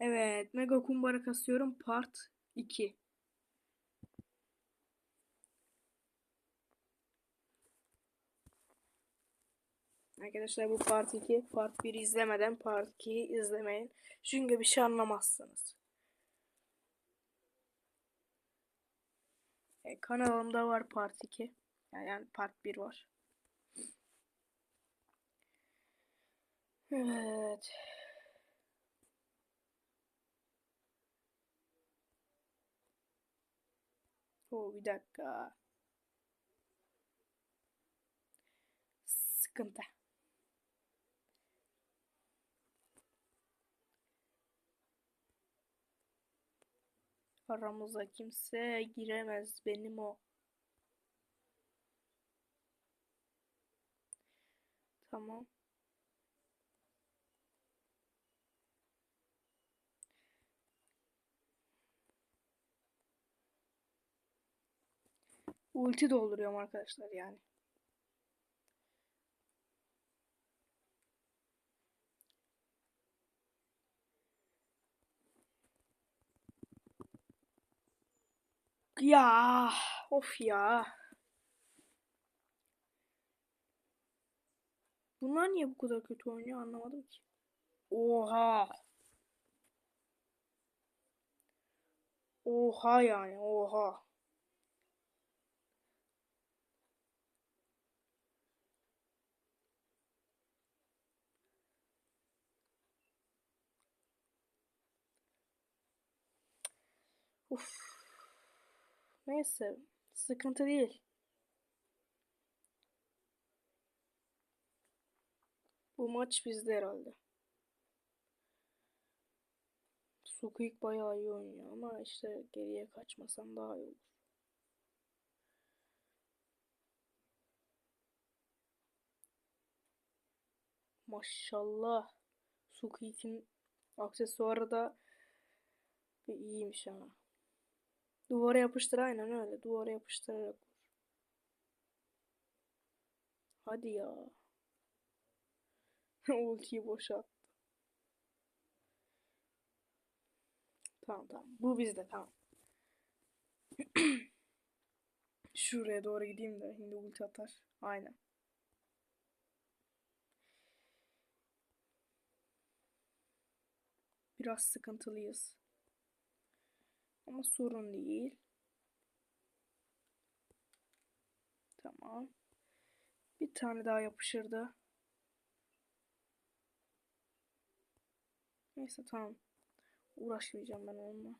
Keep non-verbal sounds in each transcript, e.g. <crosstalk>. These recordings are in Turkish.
Evet, Mega Kumbara kasıyorum part 2. Arkadaşlar bu part 2. Part 1 izlemeden part 2'yi izlemeyin. Çünkü bir şey anlamazsınız. E, kanalımda var part 2. Yani, yani part 1 var. Evet. Oo, bir dakika. Sıkıntı. Aramıza kimse giremez benim o. Tamam. Ulti dolduruyorum arkadaşlar yani. Ya of ya. Bunlar niye bu kadar kötü oynuyor anlamadım ki. Oha. Oha yani oha. Uf. Neyse. Sıkıntı değil. Bu maç bizde herhalde. Sukik bayağı iyi oynuyor ama işte geriye kaçmasam daha iyi olur. Maşallah. Sukik'in aksesuarı da iyiymiş ama. Duvara yapıştır aynen öyle. Duvara yapıştırarak vur. Hadi ya. <laughs> Ultiyi boşalttı. Tamam tamam. Bu bizde tamam. <clears throat> Şuraya doğru gideyim de şimdi ulti atar. Aynen. Biraz sıkıntılıyız. Ama sorun değil. Tamam. Bir tane daha yapışırdı. Neyse tamam. Uğraşmayacağım ben onunla.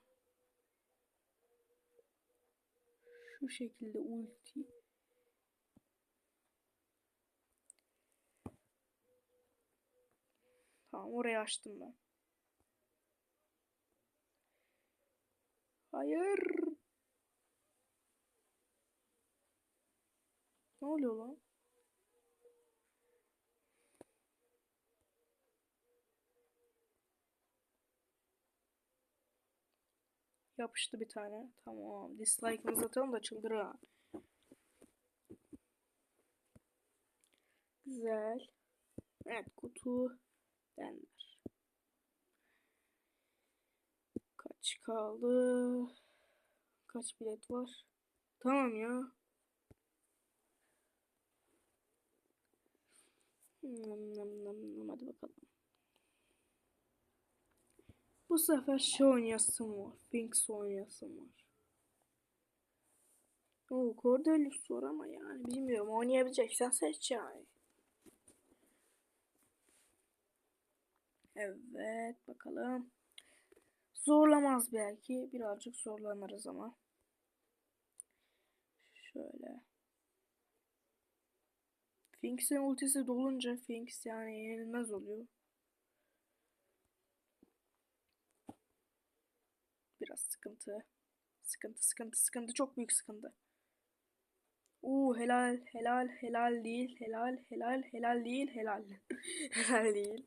Şu şekilde ulti. Tamam orayı açtım ben. Hayır. Ne oluyor lan? Yapıştı bir tane. Tamam. Dislike'ımızı atalım da çıldır. Güzel. Evet kutu denler. Kaç kaldı? Kaç bilet var? Tamam ya. Nam nam nam nam hadi bakalım. Bu sefer şey oynayasım var. Finks oynayasım var. Oo Cordelius var ama yani bilmiyorum oynayabileceksen seç yani. Evet bakalım. Zorlamaz belki. Birazcık zorlanırız ama. Şöyle. Finks'in ultisi dolunca Finks yani yenilmez oluyor. Biraz sıkıntı. Sıkıntı, sıkıntı, sıkıntı. Çok büyük sıkıntı. Uuu helal, helal, helal değil, helal, helal, helal değil, helal. <laughs> helal değil.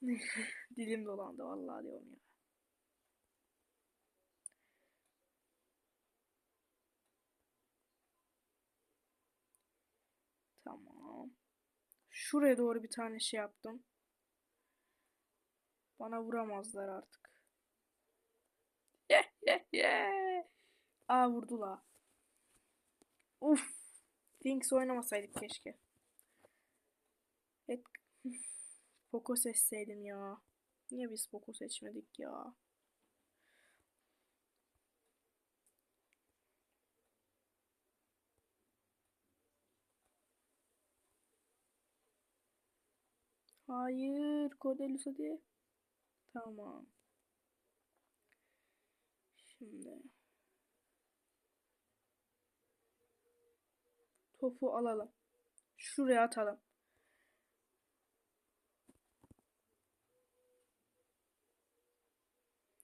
<laughs> Dilim dolandı vallahi diyorum ya. Tamam. Şuraya doğru bir tane şey yaptım. Bana vuramazlar artık. Aa vurdular. Uf. Things oynamasaydık keşke. Et <laughs> Poco seçseydim ya. Niye biz Poco seçmedik ya? Hayır, Cordelius hadi. Tamam. Şimdi topu alalım. Şuraya atalım.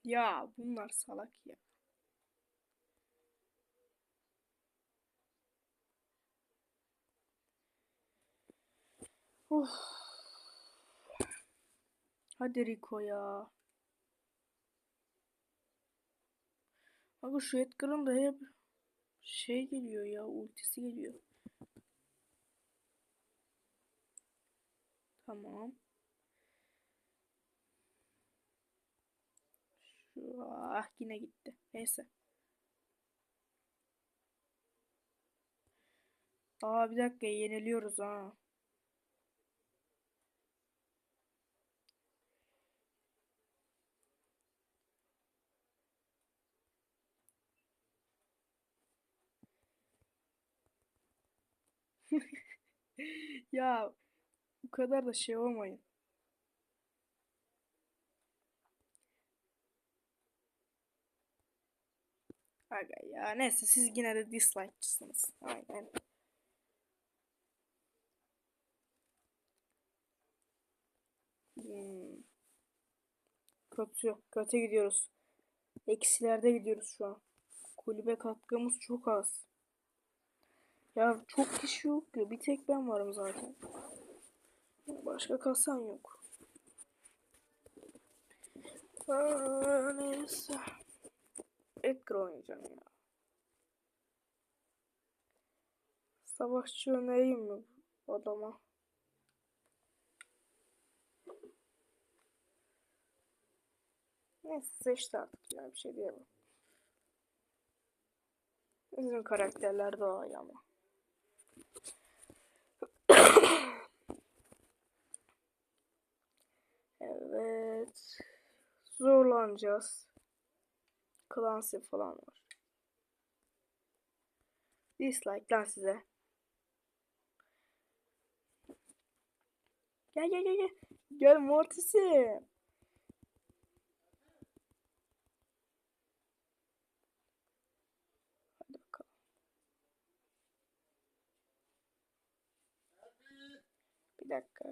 Ya bunlar salak ya. Of. Hadi Rico ya. Aga şu Edgar'ın da hep şey geliyor ya ultisi geliyor. Tamam. Şu ah yine gitti. Neyse. Aa bir dakika yeniliyoruz ha. <laughs> ya bu kadar da şey olmayın. Aga ya neyse siz yine de dislike'çısınız. Aynen. Hmm. Kötü. Kötü gidiyoruz. Eksilerde gidiyoruz şu an. Kulübe katkımız çok az. Ya çok kişi yok ya. Bir tek ben varım zaten. Başka kasan yok. Aa, neyse. Edgar oynayacağım ya. Savaşçı önereyim mi adama? Neyse seçti artık ya bir şey diyemem. Bizim karakterler daha iyi ama. Evet. Zorlanacağız. Clancy falan var. Dislike lan size. Gel gel gel gel. Gel Mortis'i. Dakika.